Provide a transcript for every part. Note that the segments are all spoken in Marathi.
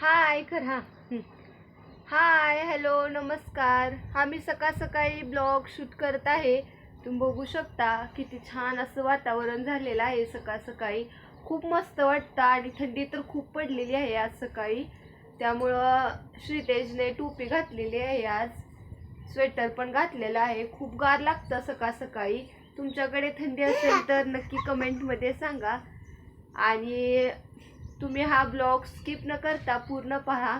हाय कर हां. हाय हॅलो नमस्कार. हा मी सकाळ सकाळी ब्लॉग शूट करत आहे. तुम्ही बघू शकता किती छान असं वातावरण झालेलं आहे सकाळ सकाळी. खूप मस्त वाटतं आणि थंडी तर खूप पडलेली आहे आज सकाळी. त्यामुळं श्रीतेजने टोपी घातलेली आहे आज. स्वेटर पण घातलेलं आहे. खूप गार लागतं सकाळ सकाळी. तुमच्याकडे थंडी असेल तर नक्की कमेंटमध्ये सांगा. आणि तुम्ही हा ब्लॉग स्किप न करता पूर्ण पहा.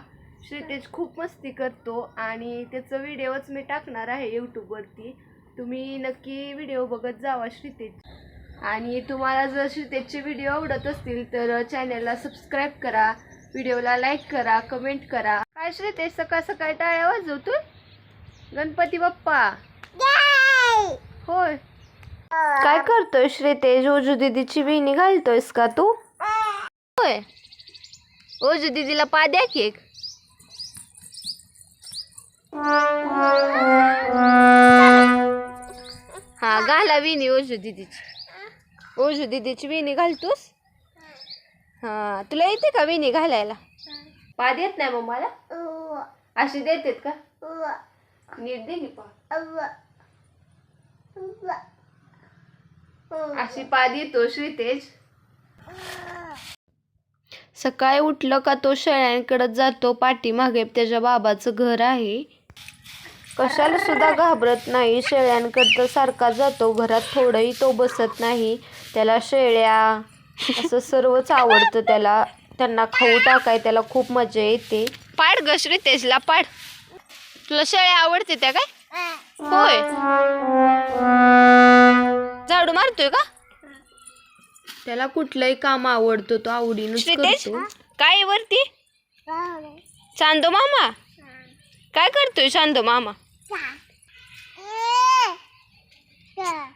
श्रीतेज खूप मस्ती करतो आणि त्याचं व्हिडिओच मी टाकणार आहे यूट्यूबवरती तुम्ही नक्की व्हिडिओ बघत जावा श्रीतेज. आणि तुम्हाला जर श्रीतेजचे व्हिडिओ आवडत असतील तर चॅनलला सबस्क्राईब करा व्हिडिओला लाईक करा कमेंट करा. काय श्रीतेज सकाळ सकाळी टाळ्या वाजवतो गणपती बाप्पा. होय. काय करतोय श्रीतेज? ओजू दीदीची विणी घालतोयस का तू? होय? ओजू दीदीला पा द्या की एक. हा घाला विणी ओजू दीदीची. ओजू दीदीची विणी घालतोस? हा तुला येते का विणी घालायला? पा देत नाही मग मला? अशी देतेत का? नीट दे पा. अशी पा देतो श्रीतेज. सकाळी उठलं का तो शेळ्यांकडे जातो पाठीमागे. त्याच्या बाबाचं घर आहे. कशाला सुद्धा घाबरत नाही. शेळ्यांकडं तर सारखा जातो. घरात थोडंही तो बसत नाही. त्याला शेळ्या असं सर्वच आवडतं त्याला. त्यांना खाऊ टाकाय त्याला खूप मजा येते. पाड ग श्रीतेजला पाड. तुला शेळ्या आवडते त्या काय? होय. झाडू मारतोय का? त्याला कुठलंही काम आवडतं तो आवडीनं करतो. काय वरती? चांदो मामा? काय करतोय चांदो मामा?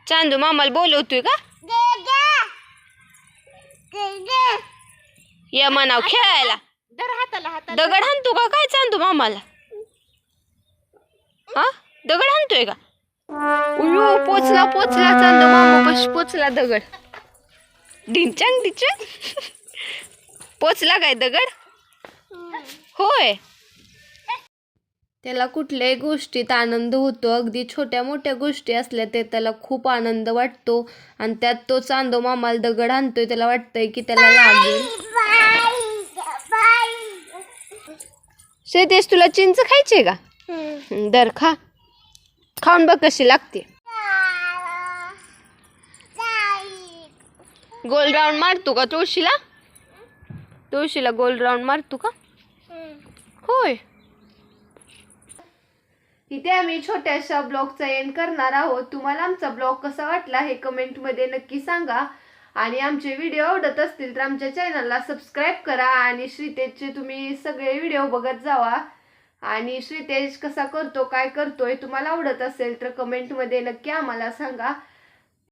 चांदो मामाला बोलवतोय का? या म्हणाव खेळायला. दगड हाणतो का काय चांदो मामाला? हा? दगड हाणतोय का? उयो पोचला पोचला चांदो मामा पोचला दगड. ढिंचांग ढिंचांग. पोचला काय दगड. होय. त्याला कुठल्याही गोष्टीत आनंद होतो. अगदी छोट्या मोठ्या गोष्टी असल्या ते त्याला खूप आनंद वाटतो. आणि त्यात तो चांदो मामाला दगड आणतोय. त्याला वाटतंय की त्याला लागेल. शेतेश तुला चिंच खायची का? दर खा. खाऊन बघ कशी लागते. गोल राऊंड मारतो का? तुळशीला? तुळशीला गोल राऊंड मारतो का? होय. इथे आम्ही छोट्याशा ब्लॉगचा एंड करणार आहोत. तुम्हाला आमचा ब्लॉग कसा वाटला हे कमेंटमध्ये नक्की सांगा. आणि आमचे व्हिडिओ आवडत असतील तर आमच्या चॅनलला सबस्क्राईब करा आणि श्रीतेजचे तुम्ही सगळे व्हिडिओ बघत जावा. आणि श्रीतेज कसा करतो काय करतोय तुम्हाला आवडत असेल तर कमेंटमध्ये नक्की आम्हाला सांगा.